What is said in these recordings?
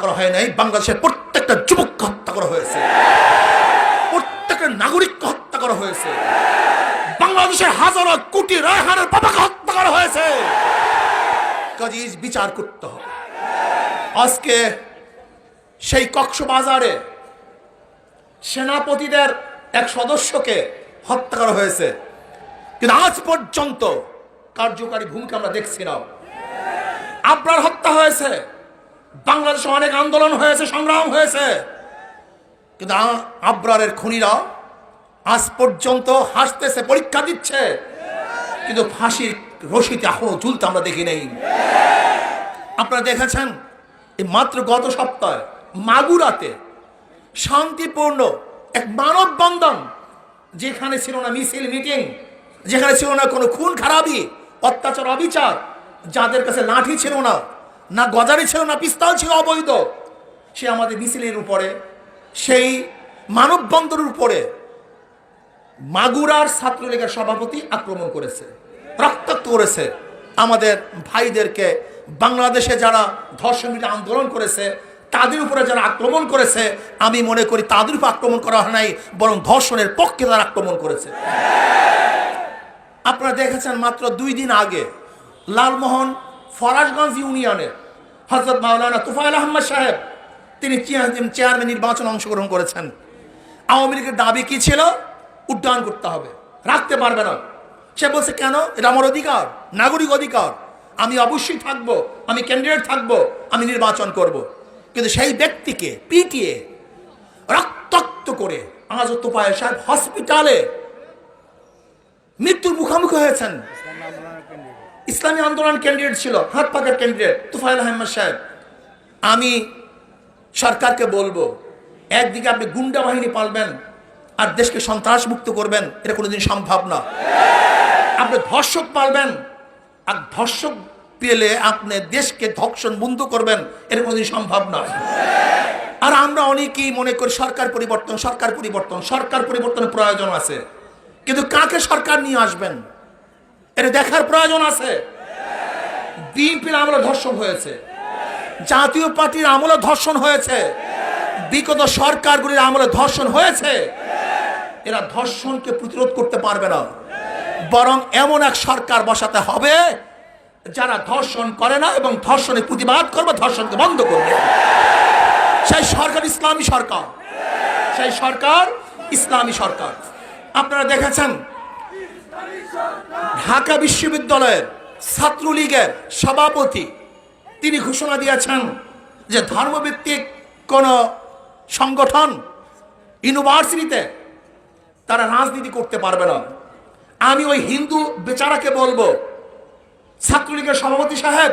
করা হয় নাই। বাংলাদেশের প্রত্যেকটা যুবককে হত্যা করা হয়েছে। প্রত্যেকটা নাগরিককে হত্যা করা হয়েছে। বাংলাদেশের হাজারো কোটি রায়হানের বাবাকে হত্যা করা হয়েছে। কাজী বিচার করতে হবে। আজকে সেই কক্সবাজারে সেনাপতিদের এক সদস্যকে হত্যা করা হয়েছে। কিন্তু আজ পর্যন্ত কার্যকারী ভূমিকা আমরা দেখছি না। আবরার হত্যা হয়েছে। বাংলাদেশে অনেক আন্দোলন হয়েছে, সংগ্রাম হয়েছে। কিন্তু আবরারের খুনিরা আজ পর্যন্ত হাসতেছে, পরীক্ষা দিচ্ছে। কিন্তু ফাঁসির রশিতে এখনও ঝুলতে আমরা দেখি নেই। আপনারা দেখেছেন? এই মাত্র গত সপ্তাহে, মাগুরাতে শান্তিপূর্ণ এক মানব বন্ধন যেখানে ছিল না মিছিল, মিটিং, যেখানে ছিল না কোনো খুন, খারাপি, অত্যাচার, অবিচার, যাদের কাছে লাঠি ছিল না না গজারি ছিল, না পিস্তল ছিল, অবৈধ। সে আমাদের মিছিলের উপরে, সেই মানববন্ধনের উপরে মাগুরার ছাত্রলীগের সভাপতি আক্রমণ করেছে, রক্তাক্ত করেছে। আমাদের ভাইদেরকে বাংলাদেশে যারা ধর্ষণ আন্দোলন করেছে, তাদের উপরে যারা আক্রমণ করেছে, আমি মনে করি তাদের উপর আক্রমণ করা হয় নাই, বরং ধর্ষণের পক্ষে তারা আক্রমণ করেছে। আপনারা দেখেছেন মাত্র দুই দিন আগে লালমোহন ফরাজগঞ্জ ইউনিয়নের হজরত মাওলানা তুফাইল আহমদ সাহেব, তিনি চেয়ার- চেয়ারম্যান নির্বাচন অংশগ্রহণ করেছেন। আওয়ামী লীগের দাবি কি ছিল? উড্ডয়ন করতে হবে। রাখতে পারবে না। সে বলছে, কেন? এটা আমার অধিকার, নাগরিক অধিকার। আমি অবশ্যই থাকব, আমি ক্যান্ডিডেট থাকব, আমি নির্বাচন করব। কিন্তু সেই ব্যক্তিকে পিটিয়ে রক্তাক্ত করে আজ তোপায় সাহেব হসপিটালে মৃত্যুর মুখোমুখি হয়েছেন। ইসলামী আন্দোলন ক্যান্ডিডেট ছিল, হাত পাকার ক্যান্ডিডেট তুফাইল আহমদ সাহেব। আমি সরকারকে বলব, একদিকে আপনি গুন্ডা বাহিনী পালবেন আর দেশকে সন্ত্রাস মুক্ত করবেন, এটা কোনোদিন সম্ভব না। আপনি ধর্ষক পালবেন, আর ধর্ষক পেলে আপনি দেশকে ধর্ষণ বন্ধ করবেন, এটা কোনোদিন সম্ভব নয় আর আমরা অনেকেই মনে করি সরকার পরিবর্তন সরকার পরিবর্তন, সরকার পরিবর্তনের প্রয়োজন আছে। কিন্তু কাকে সরকার নিয়ে আসবেন? এটা দেখার প্রয়োজন আছে। বিএনপির আমলে ধর্ষণ হয়েছে। জাতীয় পার্টির আমলে ধর্ষণ হয়েছে। বিগত সরকারগুলির আমলে ধর্ষণ হয়েছে। এরা ধর্ষণকে প্রতিরোধ করতে পারবে না। বরং এমন এক সরকার বসাতে হবে, যারা ধর্ষণ করে না এবং ধর্ষণের প্রতিবাদ করবে, ধর্ষণকে বন্ধ করবে। সেই সরকার ইসলামী সরকার। সেই সরকার ইসলামী সরকার। আপনারা দেখেছেন ঢাকা বিশ্ববিদ্যালয়ের ছাত্রলীগের সভাপতি। তিনি ঘোষণা দিয়েছেন যে ধর্মভিত্তিক কোন সংগঠন ইউনিভার্সিটিতে তারা রাজনীতি করতে পারবে না। আমি ওই হিন্দু বেচারাকে বলব, ছাত্রলীগের সভাপতি সাহেব,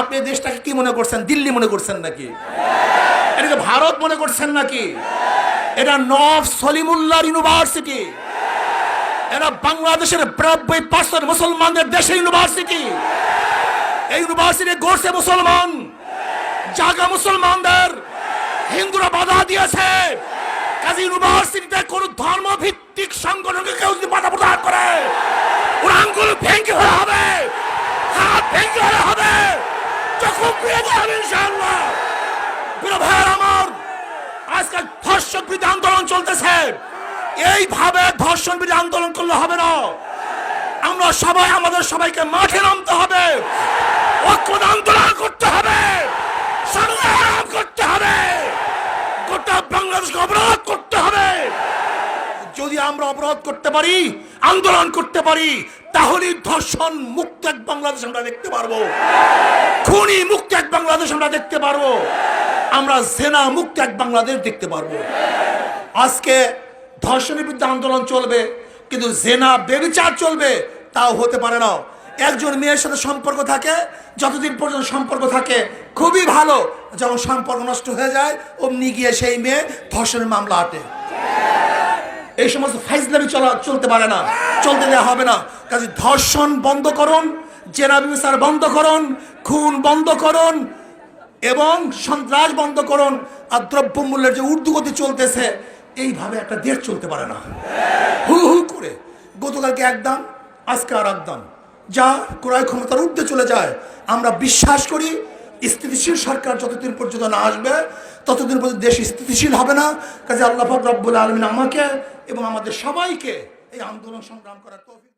আপনি দেশটাকে কি মনে করছেন? দিল্লি মনে করছেন নাকি? এটাকে ভারত মনে করছেন নাকি? এটা নফ সলিমুল্লাহ ইউনিভার্সিটি। এরা বাংলাদেশের বিরানব্বই পার্সেন্ট মুসলমানদের দেশে ইউনিভার্সিটি। এই ইউনিভার্সিটি গড়ছে মুসলমান। জাগা মুসলমানদের। হিন্দুরা বাধা দিয়েছে। কাজে ইউনিভার্সিটিতে কোন ধর্ম ভিত্তিক সংগঠনকে কেউ যদি বাধা প্রদান করে, ওর আঙ্গুল ভেঙে হলে হবে। হাত ভেঙে হলে হবে। চক্ষু ফিরে যাবে ইনশাআল্লাহ। আমার, আজকাল ধর্ষক বিরোধী আন্দোলন চলতেছে। এইভাবে ধর্ষণ বিরোধী আন্দোলন করলে হবে না আমরা সবাই আমাদের সবাইকে মাঠে নামতে হবে। করতে হবে। করতে হবে। গোটা বাংলাদেশকে অবরোধ করতে হবে। যদি আমরা অবরোধ করতে পারি, আন্দোলন করতে পারি, তাহলে ধর্ষণ মুক্ত এক বাংলাদেশ আমরা দেখতে পারব। খুনি মুক্ত এক বাংলাদেশ আমরা দেখতে পারব। আমরা সেনা মুক্ত এক বাংলাদেশ দেখতে পারব। আজকে ধর্ষণের বিরুদ্ধে আন্দোলন চলবে, কিন্তু জেনা বেবিচার চলবে তাও হতে পারে না। একজন মেয়ের সাথে সম্পর্ক থাকে, যতদিন পর্যন্ত সম্পর্ক থাকে, খুবই ভালো। যখন সম্পর্ক নষ্ট হয়ে যায়, অমনি গিয়ে সেই মেয়ে ধর্ষণের মামলা আটে। এই সমস্ত ফাইজলামি চলা, চলতে পারে না, চলতে দেওয়া হবে না। কাজে ধর্ষণ বন্ধ করুন, জেনা বিচার বন্ধ করুন, খুন বন্ধ করুন, এবং সন্ত্রাস বন্ধ করুন, আর দ্রব্যমূল্যের যে ঊর্ধ্বগতি চলতেছে, এইভাবে একটা দেশ চলতে পারে না। হু হু করে। গতকালকে এক দাম আজকে আর যা ক্রয় ক্ষমতার ঊর্ধ্বে চলে যায়। আমরা বিশ্বাস করি, স্থিতিশীল সরকার যতদিন পর্যন্ত না আসবে, ততদিন পর্যন্ত দেশ স্থিতিশীল হবে না। কাজে আল্লাহ রব্বুল আলমিন আমাকে এবং আমাদের সবাইকে এই আন্দোলন সংগ্রাম করার তৌফিক